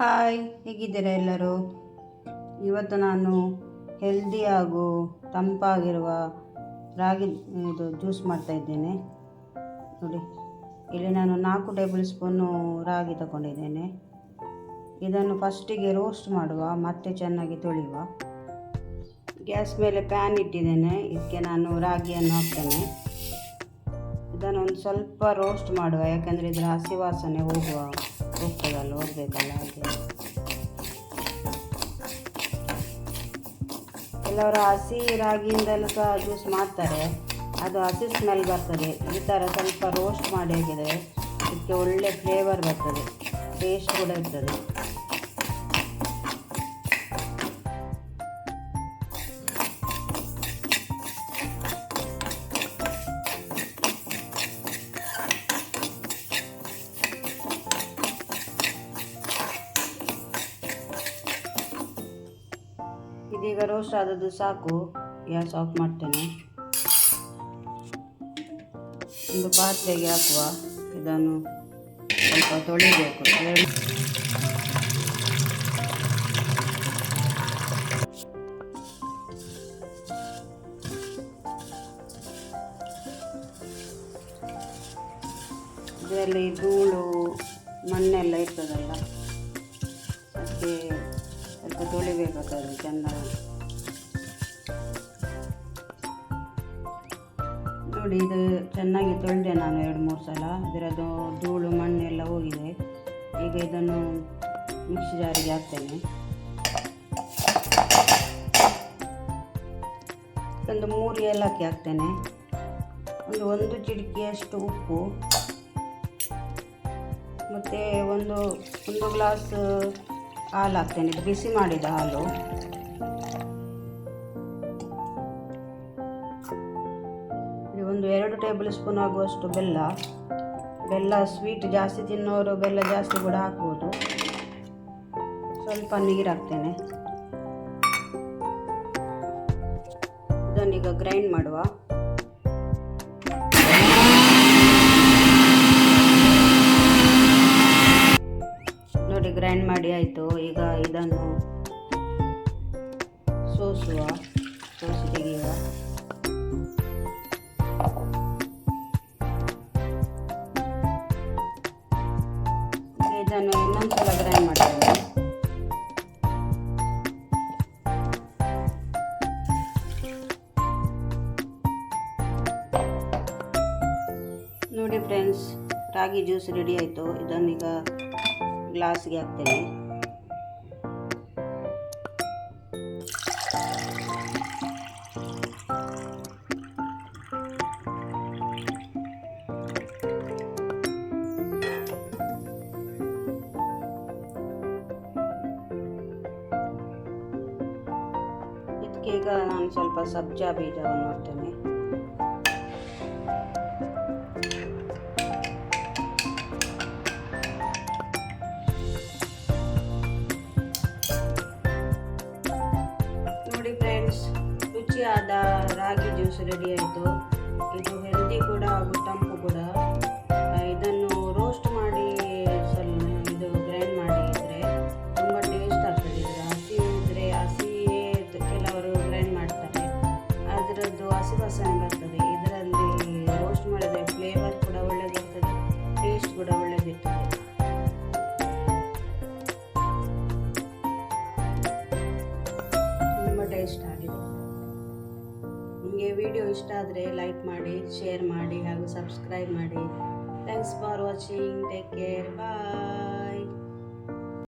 Hi, ಹೇಗಿದ್ದೀರಾ ಎಲ್ಲರೂ? ಇವತ್ತು ನಾನು ಹೆಲ್ದಿ ಹಾಗೂ ತಂಪಾಗಿರುವ ರಾಗಿ, ಇದು ಜ್ಯೂಸ್ ಮಾಡ್ತಾ ಇದ್ದೇನೆ. ನೋಡಿ, ಇಲ್ಲಿ ನಾನು ನಾಲ್ಕು ಟೇಬಲ್ ಸ್ಪೂನು ರಾಗಿ ತಗೊಂಡಿದ್ದೇನೆ. ಇದನ್ನು ಫಸ್ಟಿಗೆ ರೋಸ್ಟ್ ಮಾಡುವ, ಮತ್ತೆ ಚೆನ್ನಾಗಿ ತೊಳೆಯುವ. ಗ್ಯಾಸ್ ಮೇಲೆ ಪ್ಯಾನ್ ಇಟ್ಟಿದ್ದೇನೆ. ಇದಕ್ಕೆ ನಾನು ರಾಗಿಯನ್ನು ಹಾಕ್ತೇನೆ. ಇದನ್ನು ಒಂದು ಸ್ವಲ್ಪ ರೋಸ್ಟ್ ಮಾಡುವ, ಯಾಕೆಂದರೆ ಇದರ ಹಸಿ ವಾಸನೆ ಹೋಗುವ ಹೋಗ್ತದಲ್ಲ ಹೋಗ್ಬೇಕಲ್ಲ ಹಾಗೆ. ಕೆಲವರು ಹಸಿ ರಾಗಿಯಿಂದಲೂ ಸಹ ಜ್ಯೂಸ್ ಮಾಡ್ತಾರೆ. ಅದು ಹಸಿ ಸ್ಮೆಲ್ ಬರ್ತದೆ. ಈ ಥರ ಸ್ವಲ್ಪ ರೋಸ್ಟ್ ಮಾಡಿ ಹಾಕಿದರೆ, ಇದಕ್ಕೆ ಒಳ್ಳೆ ಫ್ಲೇವರ್ ಬರ್ತದೆ. ಟೇಸ್ಟ್ ಕೂಡ ಇರ್ತದೆ. ಇದೀಗ ರೋಸ್ಟ್ ಆದದ್ದು ಸಾಕು. ಗ್ಯಾಸ್ ಆಫ್ ಮಾಡ್ತೇನೆ. ಒಂದು ಪಾತ್ರೆಗೆ ಹಾಕುವ. ಇದನ್ನು ಸ್ವಲ್ಪ ತೊಳಿಬೇಕು. ಇದರಲ್ಲಿ ಧೂಳು, ಮಣ್ಣೆಲ್ಲ ಇರ್ತದಲ್ಲ, ಅದಕ್ಕೆ ಸ್ವಲ್ಪ ತೊಳಿಬೇಕಾಗ್ತದೆ ಚೆನ್ನಾಗಿ. ನೋಡಿ, ಇದು ಚೆನ್ನಾಗಿ ತೊಳೆದೆ ನಾನು ಎರಡು ಮೂರು ಸಲ. ಅದರದ್ದು ಧೂಳು ಮಣ್ಣೆಲ್ಲ ಹೋಗಿದೆ. ಈಗ ಇದನ್ನು ಮಿಕ್ಸಿ ಜಾರಿಗೆ ಹಾಕ್ತೇನೆ. ಒಂದು ಮೂರು ಏಲಕ್ಕಿ ಹಾಕ್ತೇನೆ. ಒಂದು ಒಂದು ಚಿಟಿಕೆಯಷ್ಟು ಉಪ್ಪು. ಮತ್ತು ಒಂದು ಒಂದು ಗ್ಲಾಸ್ ಹಾಲು ಹಾಕ್ತೇನೆ ಇದು ಬಿಸಿ ಮಾಡಿದ ಹಾಲು. ಒಂದು ಎರಡು ಟೇಬಲ್ ಸ್ಪೂನ್ ಆಗುವಷ್ಟು ಬೆಲ್ಲ. ಬೆಲ್ಲ ಸ್ವೀಟ್ ಜಾಸ್ತಿ ತಿನ್ನೋರು ಬೆಲ್ಲ ಜಾಸ್ತಿ ಕೂಡ ಹಾಕ್ಬೋದು. ಸ್ವಲ್ಪ ನೀರು ಹಾಕ್ತೇನೆ. ಇದನ್ನೀಗ ಗ್ರೈಂಡ್ ಮಾಡುವ. ತೆಗೆಯುವ ಇದನ್ನು ಇನ್ನೊಂದ್ಸಲ ಗ್ರೈಂಡ್ ಮಾಡ್ತೇವೆ ನೋಡಿ ಫ್ರೆಂಡ್ಸ್ ರಾಗಿ ಜ್ಯೂಸ್ ರೆಡಿ ಆಯಿತು. ಇದನ್ನೀಗ ಗ್ಲಾಸ್ಗೆ ಹಾಕ್ತೇನೆ. ಈಗ ನಾನು ಸ್ವಲ್ಪ ಸಬ್ಜಾ ಬೀಜವನ್ನು ಹಾಕ್ತೇನೆ ನೋಡಿ ಫ್ರೆಂಡ್ಸ್ ರುಚಿಯಾದ ರಾಗಿ ಜ್ಯೂಸ್ ರೆಡಿ ಆಯಿತು. ಇದು ಹೆಲ್ದಿ ಕೂಡ ಹಾಗೂ ಹಸಿ ವಾಸನೆ ಬರ್ತದೆ ಇದರಲ್ಲಿ ರೋಸ್ಟ್ ಮಾಡಿದರೆ ಫ್ಲೇವರ್ ಕೂಡ ಒಳ್ಳೆದಿರ್ತದೆ ಟೇಸ್ಟ್ ಕೂಡ ಒಳ್ಳೆದಿರ್ತದೆ. ತುಂಬ ಟೇಸ್ಟ್ ಆಗಿದೆ. ನಿಮಗೆ ವಿಡಿಯೋ ಇಷ್ಟ ಆದರೆ ಲೈಕ್ ಮಾಡಿ ಶೇರ್ ಮಾಡಿ ಹಾಗೂ ಸಬ್ಸ್ಕ್ರೈಬ್ ಮಾಡಿ. Thanks for watching take care bye